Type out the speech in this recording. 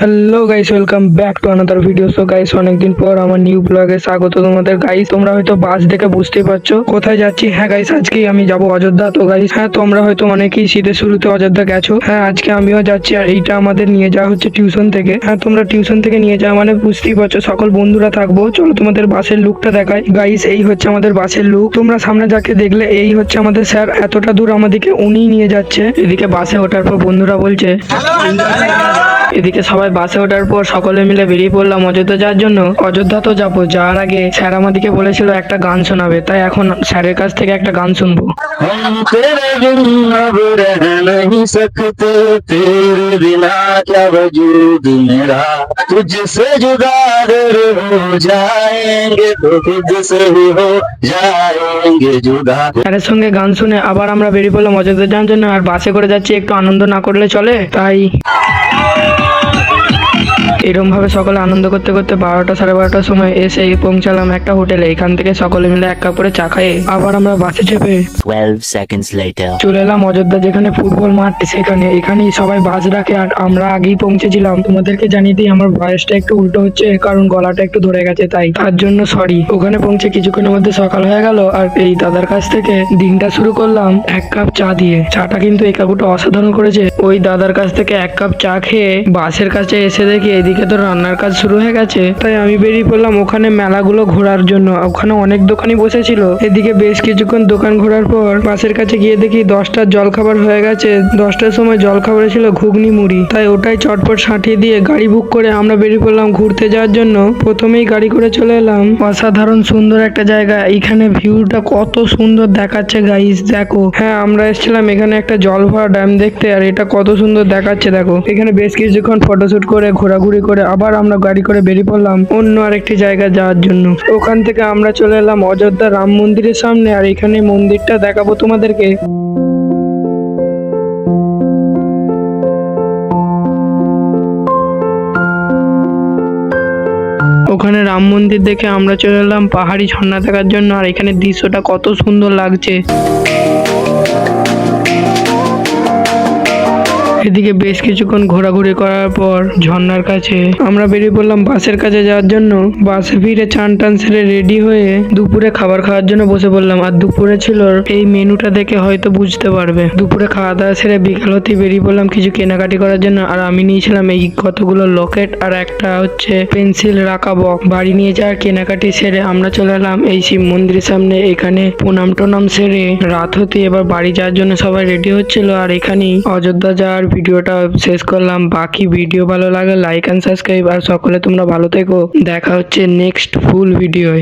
Hello guys welcome back to another video so guys অনেকদিন পর আমার নিউ ব্লগে স্বাগত তোমাদের। গাইস তোমরা হয়তো বাস দেখে বুঝতেই পারছ কোথায় যাচ্ছি। হ্যাঁ গাইস আজকেই আমি যাব অযোধ্যা। তো গাইস হ্যাঁ তোমরা হয়তো অনেকেই শীতের শুরুতে অযোধ্যা গেছো। হ্যাঁ আজকে আমিও যাচ্ছি আর এইটা আমাদের নিয়ে যাওয়া হচ্ছে টিউশন থেকে। হ্যাঁ তোমরা টিউশন থেকে নিয়ে যাওয়া মানে বুঝতেই পারছ, সকল বন্ধুরা থাকব। চলো তোমাদের বাসের লুকটা দেখাই। গাইস এই হচ্ছে আমাদের বাসের লুক তোমরা সামনে যাকে দেখলে এই হচ্ছে আমাদের স্যার এতটা দূর আমাদেরকে উনিই নিয়ে যাচ্ছে। এদিকে বাসে ওঠার পর বন্ধুরা বলছে এদিকে সবাই বাসে ওঠার পর সকলে মিলে বেরিয়ে পড়লাম অযোধ্যা যাওয়ার জন্য অযোধ্যা তো যাবো যাওয়ার আগে স্যার আমাদেরকে বলেছিল একটা গান শোনাবে তাই এখন স্যারের কাছ থেকে একটা গান শুনবো हम तेरे बिन अब रह नहीं सकते तेरे बिना क्या वजूद मेरा तुझसे जुदा अगर हो जाएंगे तो खुद से ही हो जाएंगे जुदा স্যারের সঙ্গে গান শুনে আবার আমরা বেরিয়ে পড়লাম অযোধ্যা যাওয়ার জন্য আর বাসে করে যাচ্ছি একটু আনন্দ না করলে চলে তাই এরকম ভাবে সকলে আনন্দ করতে করতে বারোটা সাড়ে বারোটার সময় এসে পৌঁছালাম একটা হোটেলে। এখান থেকে সকলে মিলে এক কাপ করে চা খাইয়ে আবার আমরা বাসে চেপে 12 চলে এলাম অযোধ্যা যেখানে ফুটবল মাঠ সেখানে। এখানেই সবাই বাস রাখে আর আমরা আগেই পৌঁছেছিলাম। তোমাদেরকে জানিয়ে দিই আমার বয়সটা একটু উল্টো হচ্ছে কারণ গলাটা একটু ধরে গেছে তাই। তার জন্য সরি ওখানে পৌঁছে কিছুক্ষণের মধ্যে সকাল হয়ে গেল আর এই দাদার কাছ থেকে দিনটা শুরু করলাম এক কাপ চা দিয়ে। চাটা কিন্তু এই কাকুটা অসাধারণ করেছে। ওই দাদার কাছ থেকে এক কাপ চা খেয়ে বাসের কাছে এসে দেখি এদিকে তো রান্নার কাজ শুরু হয়ে গেছে, তাই আমি বেরিয়ে পড়লাম ওখানে মেলাগুলো ঘোরার জন্য। ওখানে অনেক দোকানই বসেছিল। এদিকে বেশ কিছুক্ষণ দোকান ঘোরার পর বাসের কাছে গিয়ে দেখি দশটার জলখাবার হয়ে গেছে। দশটার সময় জলখাবারে ছিল ঘুগনি মুড়ি। তাই ওটাই চটপট সাঁটিয়ে দিয়ে গাড়ি বুক করে আমরা বেরিয়ে পড়লাম ঘুরতে যাওয়ার জন্য। প্রথমেই গাড়ি করে চলে এলাম। অসাধারণ সুন্দর একটা জায়গা। এখানে ভিউটা কত সুন্দর দেখাচ্ছে গাইস দেখো। হ্যাঁ আমরা এসেছিলাম এখানে একটা জল ভরা ড্যাম দেখতে, আর এটা কত সুন্দর দেখাচ্ছে, দেখো। এখানে বেশ কিছুক্ষণ ফটোশুট করে ঘোরাঘুরি করে আবার আমরা গাড়ি করে বেরিয়ে পড়লাম অন্য আরেকটি জায়গায় যাওয়ার জন্য। ওখান থেকে আমরা চলে এলাম অযোধ্যা রাম মন্দিরের সামনে, আর এখানে মন্দিরটা দেখাবো তোমাদেরকে। ওখানে রাম মন্দির দেখে আমরা চলে এলাম পাহাড়ি ঝর্ণা দেখার জন্য, আর এখানে দৃশ্যটা কত সুন্দর লাগছে। এদিকে বেশ কিছুক্ষণ ঘোরাঘুরি করার পর ঝর্ণার কাছে আমরা বেরিয়ে পড়লাম বাসের কাছে যাওয়ার জন্য। বাসে ফিরে চান টান সেরে রেডি হয়ে দুপুরে খাবার খাওয়ার জন্য বসে পড়লাম। আর দুপুরে ছিল এই মেনুটা দেখে হয়তো বুঝতে পারবে। দুপুরে খাওয়া দাওয়া সেরে বিকাল হতে বেরিয়ে পড়লাম কিছু কেনাকাটি করার জন্য। আর আমি নিয়েছিলাম এই কতগুলো লকেট। আর একটা হচ্ছে পেন্সিল রাখা বক বাড়ি নিয়ে যাওয়ার কেনাকাটি সেরে আমরা চলে এলাম এই শিব মন্দিরের সামনে। এখানে প্রণাম টনাম সেরে রাত হতে এবার বাড়ি যাওয়ার জন্য সবাই রেডি হচ্ছিল। আর এখানেই অযোধ্যা যাওয়ার ভিডিওটা শেষ করলাম। বাকি ভিডিও ভালো লাগে লাইক অ্যান্ড সাবস্ক্রাইব আর সকলে তোমরা ভালো থেকো। দেখা হচ্ছে নেক্সট ফুল ভিডিওয়